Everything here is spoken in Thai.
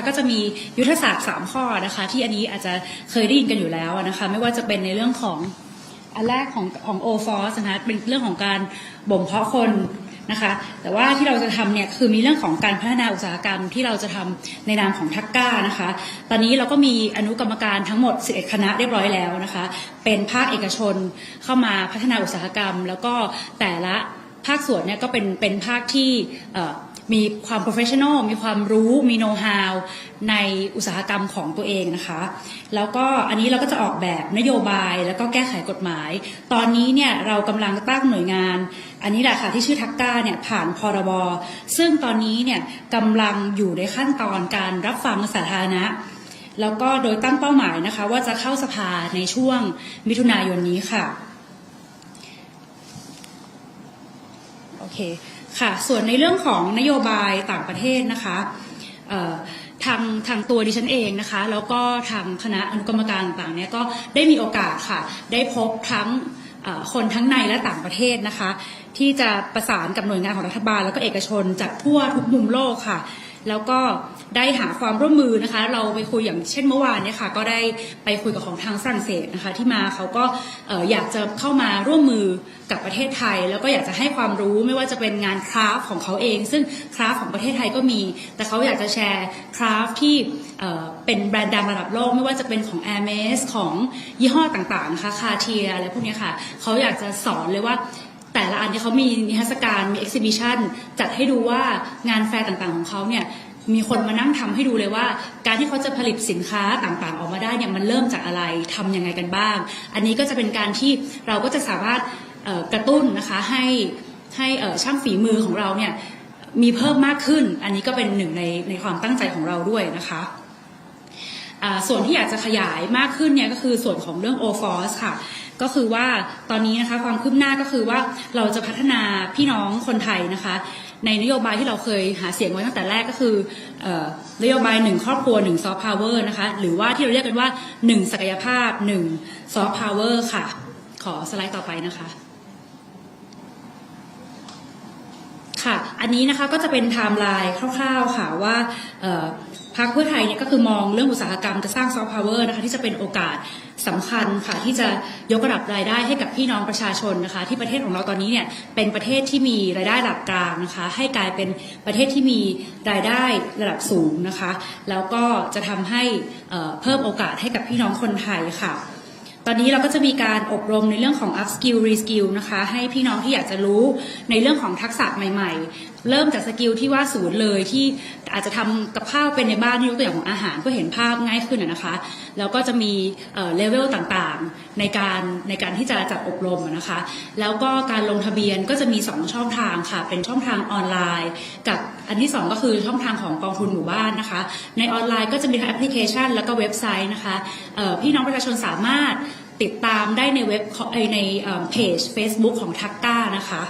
นะคะก็จะมียุทธศาสตร์ 3 ข้อนะคะที่อันนี้อาจจะเคยได้ยินกันอยู่แล้วนะคะไม่ว่าจะเป็นในเรื่องของอันแรกของของ o f o r c e นะคะเป็นเรื่องของการบ่มเพาะคนนะคะแต่ว่าที่เราจะทำเนี่ยคือมีเรื่องของการพัฒนาอุตสาหกรรมที่เราจะทำในนามของทักก้านะคะ ตอนนี้เราก็มีอนุกรรมการทั้งหมด 11 คณะเรียบร้อยแล้วนะคะ เป็นภาคเอกชนเข้ามาพัฒนาอุตสาหกรรม แล้วก็แต่ละภาคส่วนเนี่ยก็เป็นเป็นภาคที่ มีความ professional มีความรู้มี know how ในอุตสาหกรรมของตัวเองนะคะ แล้วก็อันนี้เราก็จะออกแบบนโยบายแล้วก็แก้ไขกฎหมาย ตอนนี้เนี่ยเรากำลังตั้งหน่วยงาน อันนี้แหละค่ะที่ชื่อทักก้าเนี่ยผ่านพรบซึ่งตอนนี้เนี่ยกำลังอยู่ในขั้นตอนการรับฟังสาธารณะแล้วก็โดยตั้งเป้าหมายนะคะ ว่าจะเข้าสภาในช่วงมิถุนายนนี้ค่ะ โอเค ค่ะ ส่วนในเรื่องของนโยบายต่างประเทศนะคะทางทางตัวดิฉันเองนะคะ แล้วก็ทางคณะอนุกรรมการต่างๆเนี่ยก็ได้มีโอกาสค่ะ ได้พบทั้งคนทั้งในและต่างประเทศนะคะ ที่จะประสานกับหน่วยงานของรัฐบาล แล้วก็เอกชนจากทั่วทุกมุมโลกค่ะ แล้วก็ได้หาความร่วมมือนะคะ เราไปคุยอย่างเช่นเมื่อวานเนี่ยค่ะ ก็ได้ไปคุยกับของทางฝรั่งเศสนะคะ ที่มาเขาก็ออยากจะเข้ามาร่วมมือกับประเทศไทย แล้วก็อยากจะให้ความรู้ไม่ว่าจะเป็นงานคราฟของเขาเอง ซึ่งคราฟของประเทศไทยก็มี แต่เขาอยากจะแชร์คราฟที่เเป็นแบรนด์ดังระดับโลก ไม่ว่าจะเป็นของ Air m e s ของยี่ห้อต่างๆนะคะคาเทียอะไรพวกนี้ค่ะ เขาอยากจะสอนเลยว่า แต่ละอันที่เขามีนิทรรศการมี exhibition จัดให้ดูว่างานแฟร์ต่างๆของเขาเนี่ยมีคนมานั่งทำให้ดูเลยว่า การที่เขาจะผลิตสินค้าต่างๆ ออกมาได้เนี่ยมันเริ่มจากอะไรทำยังไงกันบ้าง อันนี้ก็จะเป็นการที่เราก็จะสามารถกระตุ้นนะคะให้ให้ช่างฝีมือของเราเนี่ยมีเพิ่มมากขึ้น อันนี้ก็เป็นหนึ่งในในความตั้งใจของเราด้วยนะคะส่วนที่อยากจะขยายมากขึ้นเนี่ยก็คือส่วนของเรื่อง o f o r c e ค่ะ ก็คือว่าตอนนี้นะคะความคืบหน้าก็คือว่าเราจะพัฒนาพี่น้องคนไทยนะคะ ในนโยบายที่เราเคยหาเสียงไว้ตั้งแต่แรกก็คือนโยบายหนึ่งครอบครัวหนึ่งซอฟต์พาวเวอร์นะคะหรือว่าที่เราเรียกกันว่าหนึ่งศักยภาพหนึ่งซอฟต์พาวเวอร์ค่ะ ขอสไลด์ต่อไปนะคะค่ะ อันนี้นะคะก็จะเป็นไทม์ไลน์คร่าวๆค่ะว่า รรคเพื่อไทยเนี่ยก็คือมองเรื่องอุตสาหกรรมจะสร้างซอฟต์พาวเวอร์นะคะที่จะเป็นโอกาสสำคัญค่ะที่จะยกระดับรายได้ให้กับพี่น้องประชาชนนะคะ ที่ประเทศของเราตอนนี้เนี่ยเป็นประเทศที่มีรายได้ระดับกลางนะคะ ให้กลายเป็นประเทศที่มีรายได้ระดับสูงนะคะ แล้วก็จะทำให้เอ่อเพิ่มโอกาสให้กับพี่น้องคนไทยค่ะตอนนี้เราก็จะมีการอบรมในเรื่องของ up skill re skill นะคะ ให้พี่น้องที่อยากจะรู้ในเรื่องของทักษะใหม่ ๆเริ่มจากสกิลที่ว่าศูนย์เลยที่อาจจะทำกับข้าวเป็นในบ้านที่ยกตัวอย่างของอาหารก็เห็นภาพง่ายขึ้นนะคะ แล้วก็จะมีเลเวลต่างๆในการในการที่จะจัดอบรมนะคะ แล้วก็การลงทะเบียนก็จะมี 2 ช่องทางค่ะ เป็นช่องทางออนไลน์ กับอันที่ 2 ก็คือช่องทางของกองทุนหมู่บ้านนะคะ ในออนไลน์ก็จะมีทั้งแอปพลิเคชัน แล้วก็เว็บไซต์นะคะพี่น้องประชาชนสามารถติดตามได้ในเว็บในเอ่อเพจ Facebook ของทักก้านะคะ